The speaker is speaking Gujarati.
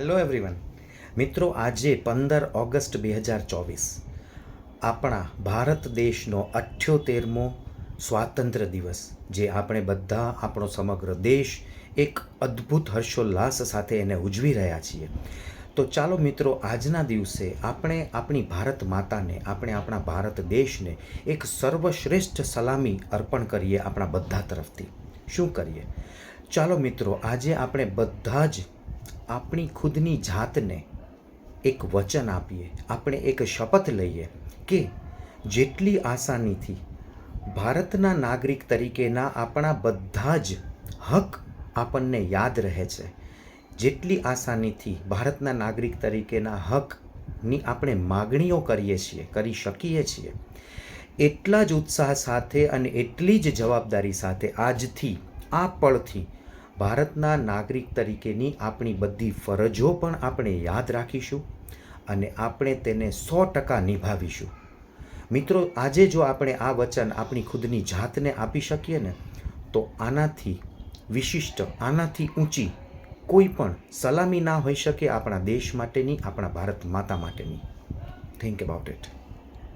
હેલો એવરીવન મિત્રો, આજે પંદર ઓગસ્ટ બે હજાર ચોવીસ. આપણા ભારત દેશનો અઠ્યોતેરમો સ્વાતંત્ર્ય દિવસ, જે આપણે બધા આપણો સમગ્ર દેશ એક અદ્ભુત હર્ષોલ્લાસ સાથે એને ઉજવી રહ્યા છીએ. તો ચાલો મિત્રો, આજના દિવસે આપણે આપણી ભારત માતાને, આપણે આપણા ભારત દેશને એક સર્વશ્રેષ્ઠ સલામી અર્પણ કરીએ આપણા બધા તરફથી. શું કરીએ? ચાલો મિત્રો, આજે આપણે બધા જ આપણી ખુદની જાતને એક વચન આપીએ, આપણે એક શપથ લઈએ કે જેટલી આસાનીથી ભારતના નાગરિક તરીકેના આપણા બધા જ હક આપણને યાદ રહે છે, જેટલી આસાનીથી ભારતના નાગરિક તરીકેના હકની આપણે માગણીઓ કરીએ છીએ, કરી શકીએ છીએ, એટલા જ ઉત્સાહ સાથે અને એટલી જ જવાબદારી સાથે આજથી આ પળથી ભારતના નાગરિક તરીકેની આપણી બધી ફરજો પણ આપણે યાદ રાખીશું અને આપણે તેને સો ટકા નિભાવીશું. મિત્રો, આજે જો આપણે આ વચન આપણી ખુદની જાતને આપી શકીએ ને, તો આનાથી વિશિષ્ટ, આનાથી ઊંચી કોઈ પણ સલામી ના હોઈ શકે આપણા દેશ માટેની, આપણા ભારત માતા માટેની. Think about it